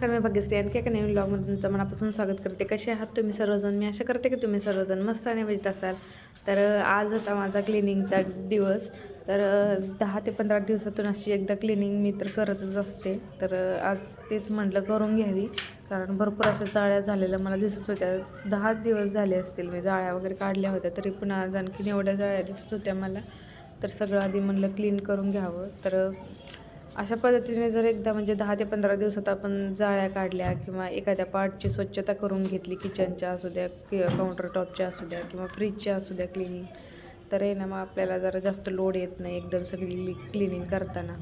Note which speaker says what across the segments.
Speaker 1: भाग्यश्री आणखी एका नवीन ब्लॉगमध्ये तुमचं मनापासून स्वागत करते. कसे आहात तुम्ही सर्वजण? मी आशा करते की तुम्ही सर्वजण मस्त आणि मजेत असाल. तर आज होता माझा क्लिनिंगचा दिवस. तर दहा ते पंधरा दिवसातून अशी एकदा क्लिनिंग मी तर करतच असते. तर आज तेच म्हटलं करून घ्यावी. कारण भरपूर अशा जाळ्या झालेल्या मला दिसत होत्या. दहा दिवस झाले असतील मी जाळ्या वगैरे काढल्या होत्या तरी पुन्हा आज आणखीन एवढ्या जाळ्या दिसत होत्या मला. तर सगळं आधी म्हणलं क्लीन करून घ्यावं. तर अशा पद्धतीने जर एकदा म्हणजे दहा ते पंधरा दिवसात आपण जाळ्या काढल्या किंवा एखाद्या पार्टची स्वच्छता करून घेतली किचनच्या असू द्या कि काउंटर टॉपच्या असू द्या किंवा फ्रीजच्या असू द्या क्लिनिंग तर आहे ना मग आपल्याला जरा जास्त लोड येत नाही एकदम सगळी क्लिनिंग करताना.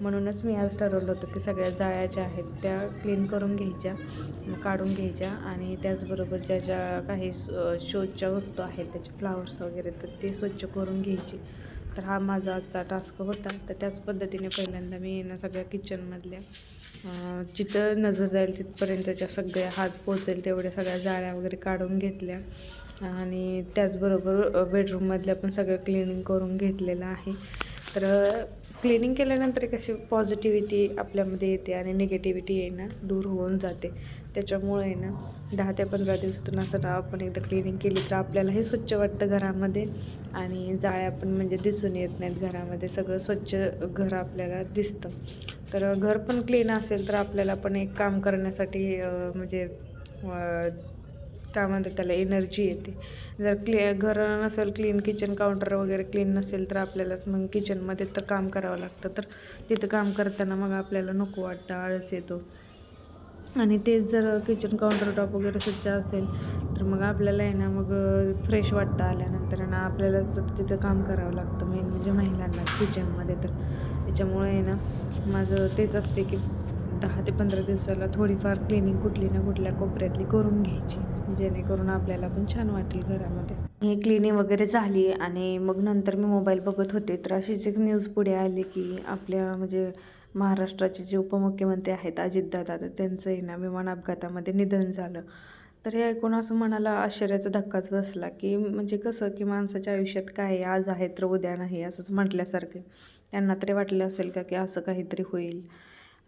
Speaker 1: म्हणूनच मी आज ठरवलं होतं की सगळ्या जाळ्या ज्या आहेत त्या क्लीन करून घ्यायच्या काढून घ्यायच्या आणि त्याचबरोबर ज्या ज्या काही शोजच्या वस्तू आहेत त्याचे फ्लावर्स वगैरे तर ते स्वच्छ करून घ्यायचे. तर हा माझा आजचा टास्क होता. तर त्याच पद्धतीने पहिल्यांदा मी ना सगळ्या किचनमधल्या जिथं नजर जाईल तिथपर्यंतच्या सगळ्या हात पोचेल तेवढ्या सगळ्या जाळ्या वगैरे काढून घेतल्या. आणि त्याचबरोबर बेडरूममधल्या पण सगळं क्लिनिंग करून घेतलेलं आहे. तर क्लिनिंग केल्यानंतर कशी पॉझिटिव्हिटी आपल्यामध्ये येते आणि निगेटिव्हिटी आहे ना दूर होऊन जाते. त्याच्यामुळे आहे ना दहा ते पंधरा दिवसातून असं आपण एकदा क्लिनिंग केली तर आपल्यालाही स्वच्छ वाटतं घरामध्ये आणि जाळ्या पण म्हणजे दिसून येत नाहीत घरामध्ये. सगळं स्वच्छ घर आपल्याला दिसतं. तर घर पण क्लीन असेल तर आपल्याला पण एक काम करण्यासाठी म्हणजे त्यामध्ये त्याला एनर्जी येते. जर क्लि घर नसेल क्लीन किचन काउंटर वगैरे क्लीन नसेल तर आपल्यालाच मग किचनमध्ये तर काम करावं लागतं. तर तिथं काम करताना मग आपल्याला नको वाटतं आळस येतो. आणि तेच जर किचन काउंटर टॉप वगैरे स्वच्छ असेल तर मग आपल्याला आहे ना मग फ्रेश वाटतं आल्यानंतर ना आपल्यालाच तिथं काम करावं लागतं मेन म्हणजे महिलांना किचनमध्ये तर. त्याच्यामुळे आहे ना माझं तेच असते की दहा ते पंधरा दिवसाला थोडीफार क्लिनिंग कुठली ना कुठल्या कोपऱ्यातली करून घ्यायची. जेणेकरून आपल्याला पण छान वाटेल घरामध्ये. हे क्लिनिंग वगैरे झाली आणि मग नंतर मी मोबाईल बघत होते. तर अशीच एक न्यूज पुढे आली की आपल्या म्हणजे महाराष्ट्राचे जे उपमुख्यमंत्री आहेत अजितदादा तर त्यांचं आहे ना विमान अपघातामध्ये निधन झालं. तर हे ऐकून असं मनाला आश्चर्याचा धक्काच बसला की म्हणजे कसं की माणसाच्या आयुष्यात काय आहे, आज आहे तर उद्या नाही असंच म्हटल्यासारखे. त्यांना तरी वाटलं असेल का की असं काहीतरी होईल.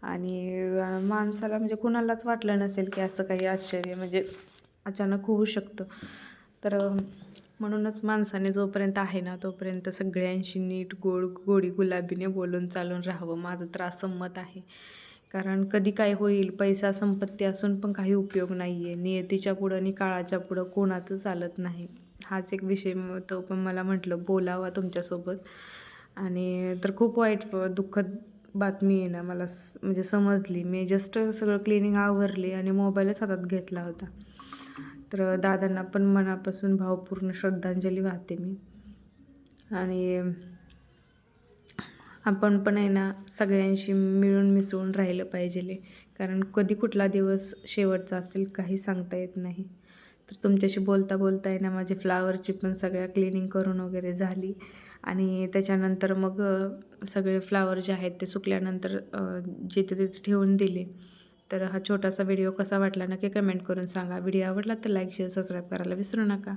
Speaker 1: आणि माणसाला म्हणजे कुणालाच वाटलं नसेल की असं काही आश्चर्य म्हणजे अचानक होऊ शकतं. तर म्हणूनच माणसाने जोपर्यंत आहे ना तोपर्यंत सगळ्यांशी नीट गोड गोडी गुलाबीने बोलून चालून राहावं. माझं त्रास संमत आहे. कारण कधी काय होईल पैसा संपत्ती असून पण काही उपयोग नाही आहे नियतीच्या पुढं आणि काळाच्या पुढं कोणाचं चालत नाही. हाच एक विषय तो पण मला म्हटलं बोलावा तुमच्यासोबत. आणि तर खूप वाईट दुःखद बातमी आहे ना मला स- म्हणजे समजली. मी जस्ट सगळं क्लिनिंग आवरली आणि मोबाईलच हातात घेतला होता. तर दादांना पण मनापासून भावपूर्ण श्रद्धांजली वाहते मी. आणि आपण पण आहे ना सगळ्यांशी मिळून मिसळून राहिलं पाहिजे कारण कधी कुठला दिवस शेवटचा असेल काही सांगता येत नाही. तर तुमच्याशी बोलता बोलता आहे ना माझी फ्लावरची पण सगळ्या क्लिनिंग करून वगैरे झाली. आणि त्याच्यानंतर मग सगळे फ्लावर जे आहेत ते सुकल्यानंतर जिथे तिथे ठेवून दिले. तर हा छोटासा व्हिडिओ कसा वाटला नक्की कमेंट करून सांगा. व्हिडिओ आवडला तर लाईक शेअर सबस्क्राईब करायला विसरू नका.